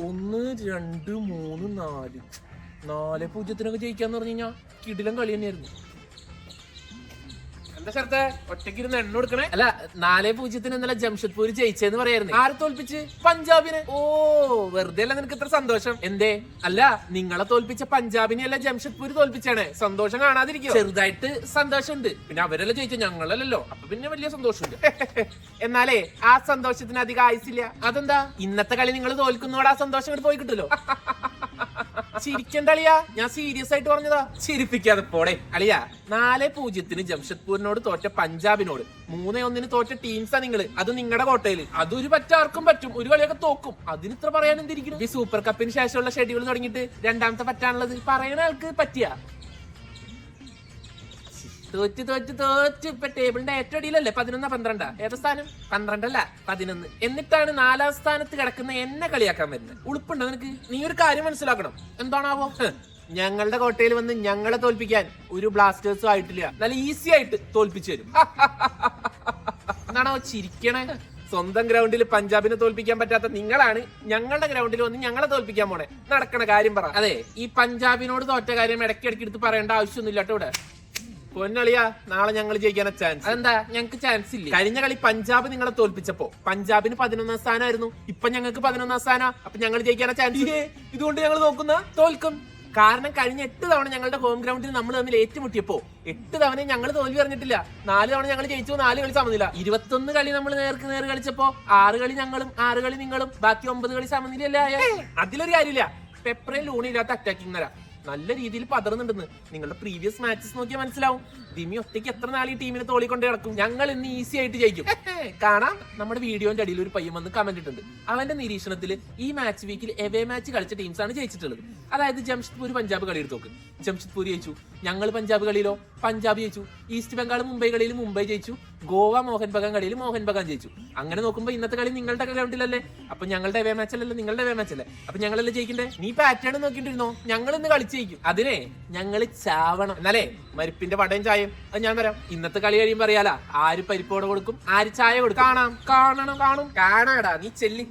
ഒന്ന് രണ്ട് മൂന്ന് നാല്. നാല് പൂജ്യത്തിനൊക്കെ ജയിക്കാന്ന് പറഞ്ഞു കഴിഞ്ഞാൽ കിടിലം കളി തന്നെയായിരുന്നു. എന്താ ശരത്തെ? ഒറ്റയ്ക്കിരുന്ന് എണ്ണ കൊടുക്കണേ? അല്ല നാലേ പൂജ്യത്തിന് ഇന്നലെ ജംഷഡ്പൂർ ജയിച്ചെന്ന് പറയായിരുന്നു. ആരെ തോൽപ്പിച്ച്? പഞ്ചാബിനെ. ഓ വെറുതെ അല്ല നിനക്ക് ഇത്ര സന്തോഷം. എന്തേ? അല്ല നിങ്ങളെ തോൽപ്പിച്ച പഞ്ചാബിനെ അല്ല ജംഷഡ്പൂർ തോൽപ്പിച്ചാണ് സന്തോഷം കാണാതിരിക്കും? ചെറുതായിട്ട് സന്തോഷമുണ്ട്. പിന്നെ അവരല്ല ജയിച്ച? ഞങ്ങളല്ലല്ലോ. അപ്പൊ പിന്നെ വലിയ സന്തോഷമുണ്ട്. എന്നാലേ ആ സന്തോഷത്തിന് അധികം ആയുസില്ല അതെന്താ? ഇന്നത്തെ കളി നിങ്ങൾ തോൽക്കുന്നോടെ ആ സന്തോഷം പോയി കിട്ടുമല്ലോ. ചിരിക്കണ്ട അളിയാ ഞാൻ സീരിയസ് ആയിട്ട് പറഞ്ഞതാ. ചിരിപ്പിക്കാതെ പോടെ അളിയ നാല് പൂജ്യത്തിന് ജംഷഡ്പൂരിനോട് തോറ്റ പഞ്ചാബിനോട് മൂന്നേ ഒന്നിന് തോറ്റ ടീംസാ നിങ്ങൾ. അത് നിങ്ങളുടെ കോട്ടയിൽ. അതൊരു പറ്റാർക്കും പറ്റും. ഒരു കളിയൊക്കെ തോക്കും. അതിന് ഇത്ര പറയാൻ എന്തിരിക്കും ഈ സൂപ്പർ കപ്പിന് ശേഷമുള്ള ഷെഡ്യൂൾ തുടങ്ങിയിട്ട് രണ്ടാമത്തെ പറ്റാനുള്ളത്. പറയണ ആൾക്ക് പറ്റിയ. തോറ്റ് തോറ്റ് തോറ്റ്. ഇപ്പൊ ടേബിളിന്റെ ഏറ്റവും അടിയിലല്ലേ? പതിനൊന്നാ പന്ത്രണ്ടാ? ഏതാ സ്ഥാനം? പന്ത്രണ്ടല്ല പതിനൊന്ന്. എന്നിട്ടാണ് നാലാം സ്ഥാനത്ത് കിടക്കുന്ന എന്നെ കളിയാക്കാൻ വരുന്നത്. ഉളുപ്പുണ്ടോ നിനക്ക്? നീ ഒരു കാര്യം മനസ്സിലാക്കണം. എന്താണാവോ? ഞങ്ങളുടെ കോട്ടയിൽ വന്ന് ഞങ്ങളെ തോൽപ്പിക്കാൻ ഒരു ബ്ലാസ്റ്റേഴ്സും ആയിട്ടില്ല. നല്ല ഈസി ആയിട്ട് തോൽപ്പിച്ചു തരും. എന്താണോ ചിരിക്കണേ? സ്വന്തം ഗ്രൗണ്ടിൽ പഞ്ചാബിനെ തോൽപ്പിക്കാൻ പറ്റാത്ത നിങ്ങളാണ് ഞങ്ങളുടെ ഗ്രൗണ്ടിൽ വന്ന് ഞങ്ങളെ തോൽപ്പിക്കാൻ പോണേ. നടക്കണ കാര്യം പറ. അതെ ഈ പഞ്ചാബിനോട് തോറ്റ കാര്യം ഇടയ്ക്കിടയ്ക്ക് എടുത്ത് പറയേണ്ട ആവശ്യമൊന്നുമില്ല കേട്ടോ ഇവിടെ. പൊന്നളിയാ നാളെ ഞങ്ങൾ ജയിക്കാൻ ചാൻസ് എന്താ ഞങ്ങൾക്ക് ചാൻസ് ഇല്ല? കഴിഞ്ഞ കളി പഞ്ചാബ് നിങ്ങളെ തോൽപ്പിച്ചപ്പോ. പഞ്ചാബിന് പതിനൊന്നാം സ്ഥാനമായിരുന്നു ഇപ്പൊ ഞങ്ങൾക്ക് പതിനൊന്നാം സ്ഥാനം. അപ്പൊ ഞങ്ങൾ ജയിക്കാൻ ചാൻസ് ഇതുകൊണ്ട് ഞങ്ങൾ നോക്കുന്ന തോൽക്കും. കാരണം കഴിഞ്ഞ എട്ട് തവണ ഞങ്ങളുടെ ഹോം ഗ്രൗണ്ടിൽ നമ്മൾ തമ്മിൽ ഏറ്റുമുട്ടിയപ്പോ എട്ട് തവണ ഞങ്ങൾ തോൽവി അറിഞ്ഞിട്ടില്ല. നാല് തവണ ഞങ്ങൾ ജയിച്ചു നാല് കളി സമനില. ഇരുപത്തൊന്ന് കളി നമ്മൾ നേർക്ക് നേർ കളിച്ചപ്പോ ആറ് കളി ഞങ്ങളും ആറ് കളി നിങ്ങളും. ബാക്കി ഒമ്പത് കളി സമനിലല്ലേ അതിലൊരു കാര്യമില്ല. പെപ്പറേ ലൂണില്ലാത്ത അറ്റാക്കിങ് നിര നല്ല രീതിയിൽ പതറുന്നുണ്ടെന്ന് നിങ്ങളുടെ പ്രീവിയസ് മാച്ചസ് നോക്കിയാൽ മനസ്സിലാവും. ദിമി ഒറ്റയ്ക്ക് എത്ര നാൾ ഈ ടീമിനെ തോളിക്കൊണ്ട് കിടക്കും? ഞങ്ങൾ ഇന്ന് ഈസി ആയിട്ട് ജയിക്കും. കാണാം. നമ്മുടെ വീഡിയോന്റെ അടിയിൽ ഒരു പയ്യൻ വന്ന് കമന്റ് ഇട്ടുണ്ട് അവന്റെ നിരീക്ഷണത്തിൽ ഈ മാച്ച് വീക്കിൽ എവേ മാച്ച് കളിച്ച ടീംസ് ആണ് ജയിച്ചിട്ടുള്ളത്. അതായത് ജംഷഡ്പൂർ പഞ്ചാബ് കളി എടുത്ത് നോക്ക് ജംഷഡ്പൂർ ജയിച്ചു. ഞങ്ങൾ പഞ്ചാബ് കളിയിലോ? പഞ്ചാബ് ജയിച്ചു. ഈസ്റ്റ് ബംഗാൾ മുംബൈ കളിയിൽ മുംബൈ ജയിച്ചു. ഗോവ മോഹൻ ബഗാൻ കളിയിൽ മോഹൻ ബഗാൻ ജയിച്ചു. അങ്ങനെ നോക്കുമ്പോൾ ഇന്നത്തെ കളി നിങ്ങളുടെ ഗ്രൗണ്ടിലല്ലേ അപ്പൊ ഞങ്ങളുടെ വേ മാച്ച് അല്ലല്ലോ നിങ്ങളുടെ വേ മാച്ച് അല്ലേ? അപ്പൊ ഞങ്ങളല്ലേ ജയിക്കണ്ടേ? നീ പാറ്റേൺ നോക്കിട്ടിരുന്നോ ഞങ്ങൾ ഇന്ന് കളിച്ച് ജയിക്കും. അതിനെ ഞങ്ങൾ ചാവണം. എന്നാലേ മരിപ്പിന്റെ പടയും ചായയും. അത് ഞാൻ തരാം ഇന്നത്തെ കളി കഴിയുമ്പോ അറിയാലാ ആര് പരിപ്പോടെ കൊടുക്കും ആര് ചായ കൊടുക്കും. കാണാം. കാണണം കാണും. കാണാടാ നീ ചെല്ലി.